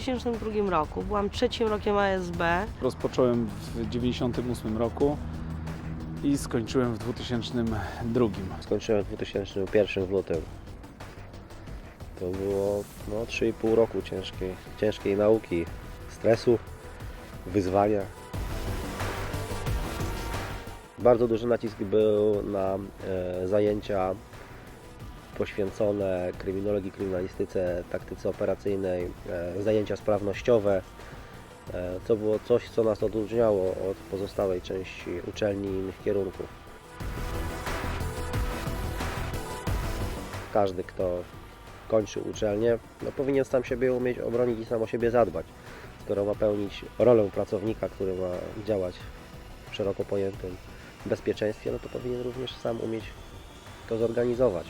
2002 roku. Byłam trzecim rokiem ASB. Rozpocząłem w 1998 roku i skończyłem w 2002. Skończyłem w 2001 w lutym. To było no, 3,5 roku ciężkiej, ciężkiej nauki, stresu, wyzwania. Bardzo duży nacisk był na e, zajęcia poświęcone kryminologii, kryminalistyce, taktyce operacyjnej, e, zajęcia sprawnościowe. E, to było coś, co nas odróżniało od pozostałej części uczelni i innych kierunków. każdy, kto kończy uczelnię, no powinien sam siebie umieć obronić i sam o siebie zadbać. Skoro ma pełnić rolę pracownika, który ma działać w szeroko pojętym bezpieczeństwie, no to powinien również sam umieć to zorganizować.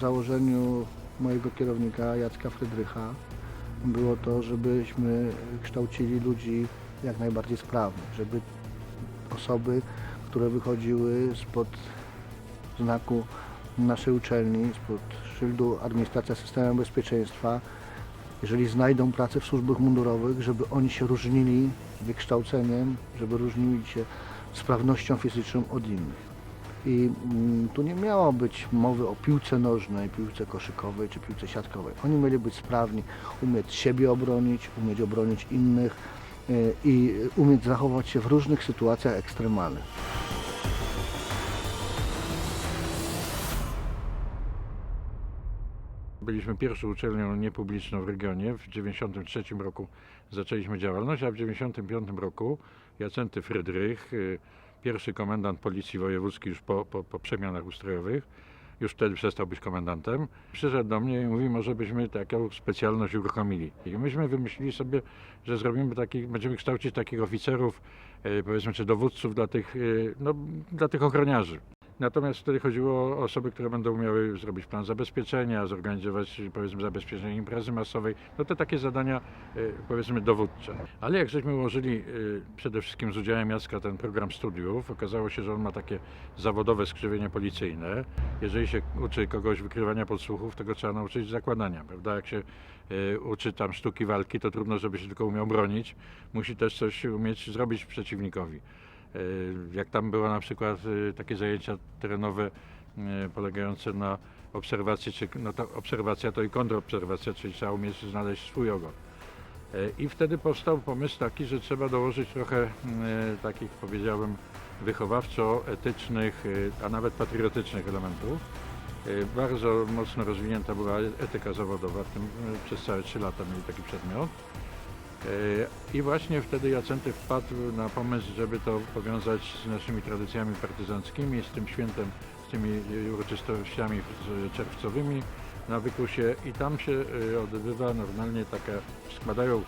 Założeniu mojego kierownika Jacka Frydrycha było to, żebyśmy kształcili ludzi jak najbardziej sprawnych, żeby osoby, które wychodziły spod znaku naszej uczelni, spod szyldu Administracja Systemem Bezpieczeństwa, jeżeli znajdą pracę w służbach mundurowych, żeby oni się różnili wykształceniem, żeby różnili się sprawnością fizyczną od innych. I mm, tu nie miało być mowy o piłce nożnej, piłce koszykowej czy piłce siatkowej. Oni mieli być sprawni, umieć siebie obronić, umieć obronić innych y, i umieć zachować się w różnych sytuacjach ekstremalnych. Byliśmy pierwszą uczelnią niepubliczną w regionie. W 1993 roku zaczęliśmy działalność, a w 1995 roku Jacenty Frydrych, y, pierwszy komendant Policji Wojewódzkiej już po, po, po przemianach ustrojowych, już wtedy przestał być komendantem, przyszedł do mnie i mówi, może byśmy taką specjalność uruchomili. I myśmy wymyślili sobie, że zrobimy taki, będziemy kształcić takich oficerów, e, powiedzmy, czy dowódców dla tych, e, no, dla tych ochroniarzy. Natomiast wtedy chodziło o osoby, które będą miały zrobić plan zabezpieczenia, zorganizować powiedzmy zabezpieczenie imprezy masowej. No to takie zadania e, powiedzmy dowódcze. Ale jak żeśmy ułożyli e, przede wszystkim z udziałem Jacka ten program studiów, okazało się, że on ma takie zawodowe skrzywienie policyjne. Jeżeli się uczy kogoś wykrywania podsłuchów, to go trzeba nauczyć zakładania, prawda? Jak się e, uczy tam sztuki walki, to trudno, żeby się tylko umiał bronić. Musi też coś umieć zrobić przeciwnikowi. E, Jak tam było na przykład e, takie zajęcia terenowe e, polegające na obserwacji, czy no to obserwacja to i kontrobserwacja, czyli trzeba umieć znaleźć swój ogon. I wtedy powstał pomysł taki, że trzeba dołożyć trochę takich powiedziałbym wychowawczo-etycznych, a nawet patriotycznych elementów. Bardzo mocno rozwinięta była etyka zawodowa, w tym przez całe trzy lata mieli taki przedmiot. E, I właśnie wtedy Jacenty wpadł na pomysł, żeby to powiązać z naszymi tradycjami partyzanckimi, z tym świętem, z tymi e, uroczystościami czerwcowymi na Wykusie i tam się e, odbywa normalnie taka, składają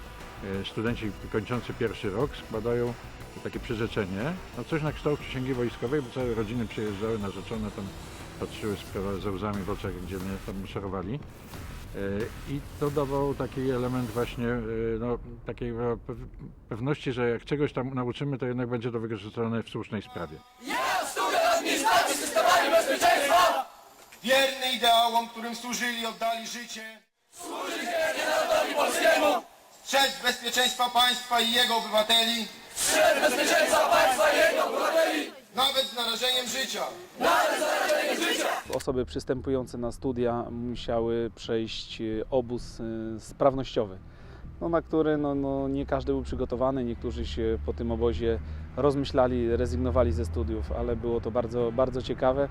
studenci kończący pierwszy rok, składają takie przyrzeczenie, no coś na kształt przysięgi wojskowej, bo całe rodziny przyjeżdżały narzeczone, tam patrzyły z ze łzami w oczach, gdzie mnie tam szerowali. E, I to dawał taki element właśnie e, no, takiej e, pew- pewności, że jak czegoś tam nauczymy, to jednak będzie to wykorzystane w słusznej sprawie. Wierny ideałom, którym służyli, oddali życie. Służyć narodowi polskiemu. Strzec bezpieczeństwa państwa i jego obywateli. Strzec bezpieczeństwa państwa i jego obywateli. Nawet z narażeniem życia. Osoby przystępujące na studia musiały przejść e, obóz e, sprawnościowy, no, na który no, no, nie każdy był przygotowany. Niektórzy się po tym obozie rozmyślali, rezygnowali ze studiów, ale było to bardzo, bardzo ciekawe.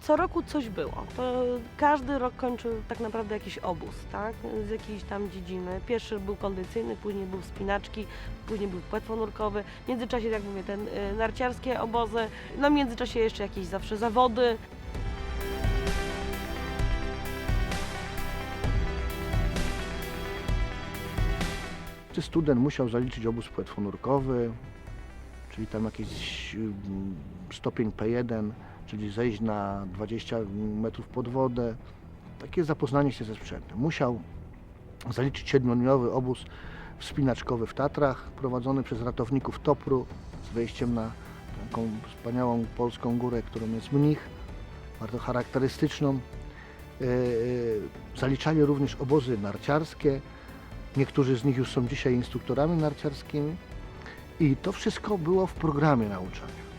Co roku coś było. To każdy rok kończył tak naprawdę jakiś obóz, tak? Z jakiejś tam dziedziny. Pierwszy był kondycyjny, później był wspinaczki, później był płetwonurkowy. W międzyczasie, jak mówię, ten y, narciarskie obozy. No w międzyczasie jeszcze jakieś zawsze zawody. Czy student musiał zaliczyć obóz płetwonurkowy, czyli tam jakiś mm, stopień P1, czyli zejść na 20 metrów pod wodę. Takie zapoznanie się ze sprzętem. Musiał zaliczyć siedmiodniowy obóz wspinaczkowy w Tatrach, prowadzony przez ratowników Topru z wejściem na taką wspaniałą polską górę, którą jest Mnich, bardzo charakterystyczną. E, e, Zaliczali również obozy narciarskie. Niektórzy z nich już są dzisiaj instruktorami narciarskimi. I to wszystko było w programie nauczania.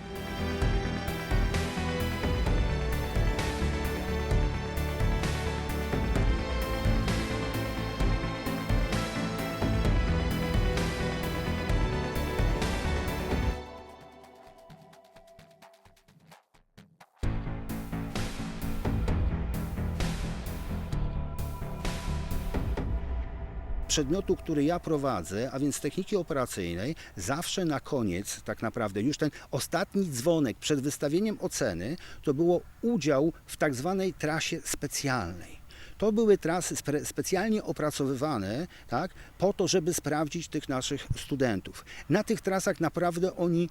Przedmiotu, który ja prowadzę, a więc techniki operacyjnej, zawsze na koniec, tak naprawdę, już ten ostatni dzwonek przed wystawieniem oceny, to było udział w tak zwanej trasie specjalnej. To były trasy spe- specjalnie opracowywane tak, po to, żeby sprawdzić tych naszych studentów. Na tych trasach naprawdę oni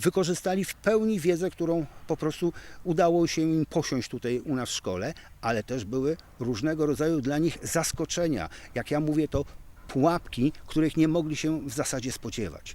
wykorzystali w pełni wiedzę, którą po prostu udało się im posiąść tutaj u nas w szkole, ale też były różnego rodzaju dla nich zaskoczenia. Jak ja mówię, to pułapki, których nie mogli się w zasadzie spodziewać.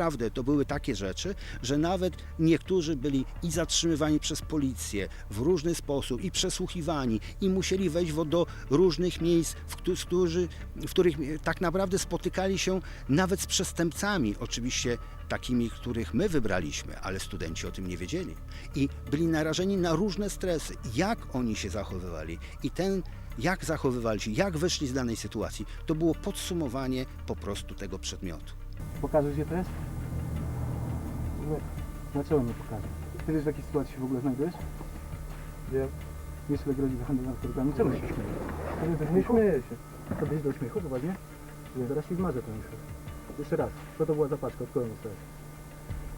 Naprawdę to były takie rzeczy, że nawet niektórzy byli i zatrzymywani przez policję w różny sposób, i przesłuchiwani, i musieli wejść do różnych miejsc, w, którzy, w których tak naprawdę spotykali się nawet z przestępcami, oczywiście takimi, których my wybraliśmy, ale studenci o tym nie wiedzieli. I byli narażeni na różne stresy, jak oni się zachowywali. I ten jak zachowywali się, jak wyszli z danej sytuacji, to było podsumowanie po prostu tego przedmiotu. Pokażesz gdzie to Nie. Dlaczego nie pokażę? Ty wiesz w jakiej sytuacji się w ogóle znajdujesz? Wiem. Wiesz ile grozi za handel narkotykami? Czemu się śmiejesz? Nie śmieję się. To byś do śmiechu poważnie? Nie, zaraz ci zmarzę ten śmiech. Jeszcze raz. Co to była za paczka? Od kogo dostałeś?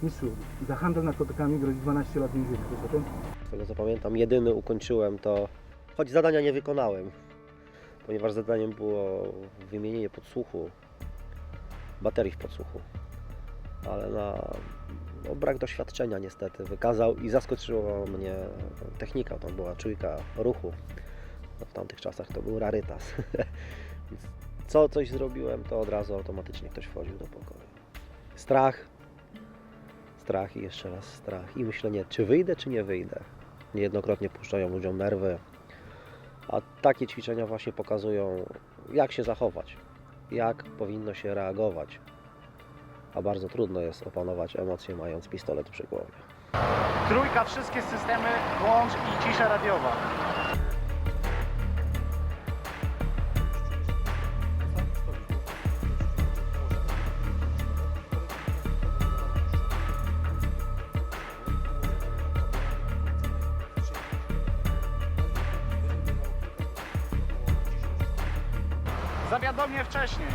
Mistrzu, za handel narkotykami grozi 12 lat więzienia. Wiesz o tym? Z tego co pamiętam, jedyny ukończyłem to, choć zadania nie wykonałem, ponieważ zadaniem było wymienienie podsłuchu, baterii w podsłuchu, ale na no, brak doświadczenia niestety wykazał i zaskoczyła mnie technika, tam była czujka ruchu. No, w tamtych czasach to był rarytas. Co coś zrobiłem, to od razu automatycznie ktoś wchodził do pokoju. Strach, strach i jeszcze raz strach i myślenie, czy wyjdę, czy nie wyjdę. Niejednokrotnie puszczają ludziom nerwy, a takie ćwiczenia właśnie pokazują, jak się zachować, jak powinno się reagować. A bardzo trudno jest opanować emocje, mając pistolet przy głowie. Trójka, wszystkie systemy włącz i cisza radiowa. Zawiadom mnie wcześniej.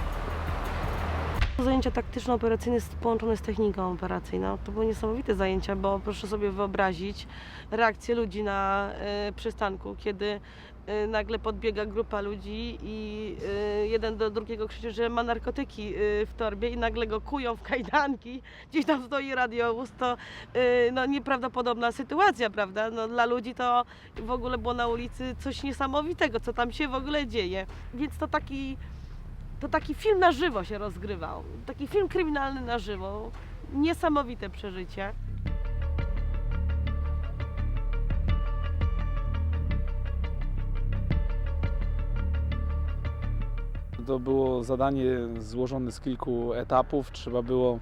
Zajęcia taktyczno-operacyjne połączone z techniką operacyjną. To były niesamowite zajęcia, bo proszę sobie wyobrazić reakcję ludzi na e, przystanku, kiedy e, nagle podbiega grupa ludzi i e, jeden do drugiego krzyczy, że ma narkotyki e, w torbie i nagle go kują w kajdanki, gdzieś tam stoi radiowóz, to e, no, nieprawdopodobna sytuacja, prawda? No, dla ludzi to w ogóle było na ulicy coś niesamowitego, co tam się w ogóle dzieje. Więc to taki to taki film na żywo się rozgrywał. Taki film kryminalny na żywo. Niesamowite przeżycie. To było zadanie złożone z kilku etapów. Trzeba było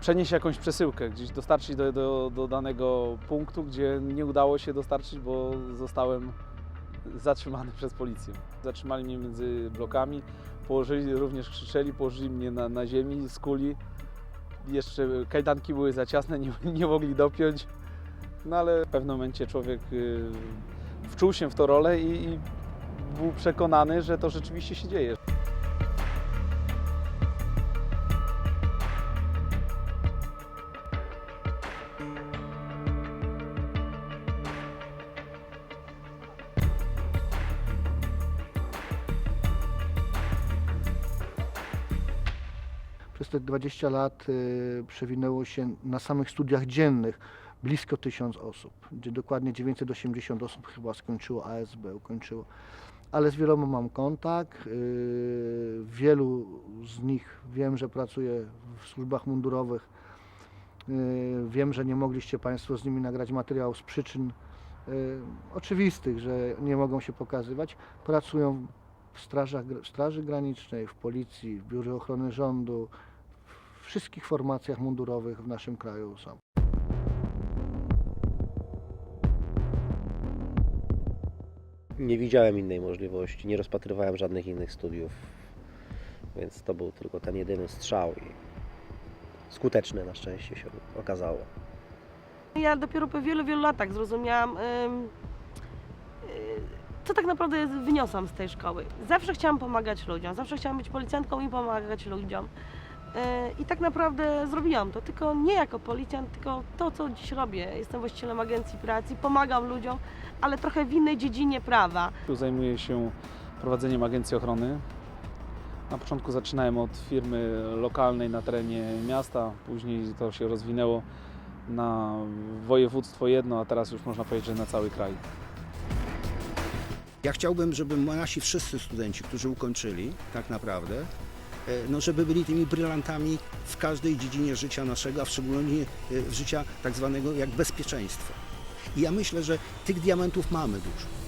przenieść jakąś przesyłkę, gdzieś dostarczyć do, do, do danego punktu, gdzie nie udało się dostarczyć, bo zostałem zatrzymany przez policję. Zatrzymali mnie między blokami, położyli, również krzyczeli, położyli mnie na, na ziemi, skuli. Jeszcze kajdanki były za ciasne, nie, nie mogli dopiąć. No ale w pewnym momencie człowiek y, wczuł się w tą rolę i, i był przekonany, że to rzeczywiście się dzieje. Te 20 lat y, przewinęło się na samych studiach dziennych blisko 1000 osób, gdzie dokładnie 980 osób chyba skończyło ASB, ukończyło. Ale z wieloma mam kontakt. y, Wielu z nich wiem, że pracuje w służbach mundurowych. Y, Wiem, że nie mogliście Państwo z nimi nagrać materiału z przyczyn oczywistych, że nie mogą się pokazywać. Pracują w strażach, w Straży Granicznej, w Policji, w Biurze Ochrony Rządu, wszystkich formacjach mundurowych w naszym kraju są. Nie widziałem innej możliwości, nie rozpatrywałem żadnych innych studiów, więc to był tylko ten jedyny strzał i skuteczny na szczęście się okazało. Ja dopiero po wielu, wielu latach zrozumiałam, y, co tak naprawdę jest- wyniosłam z tej szkoły. Zawsze chciałam pomagać ludziom, zawsze chciałam być policjantką i pomagać ludziom. Y, I tak naprawdę zrobiłam to, tylko nie jako policjant, tylko to, co dziś robię. Jestem właścicielem agencji pracy, pomagam ludziom, ale trochę w innej dziedzinie prawa. Tu zajmuję się prowadzeniem agencji ochrony. Na początku zaczynałem od firmy lokalnej na terenie miasta, później to się rozwinęło na województwo jedno, a teraz już można powiedzieć, że na cały kraj. Ja chciałbym, żeby nasi wszyscy studenci, którzy ukończyli tak naprawdę, e, no żeby byli tymi brylantami w każdej dziedzinie życia naszego, a w szczególności e, w życia tak zwanego jak bezpieczeństwa. I ja myślę, że tych diamentów mamy dużo.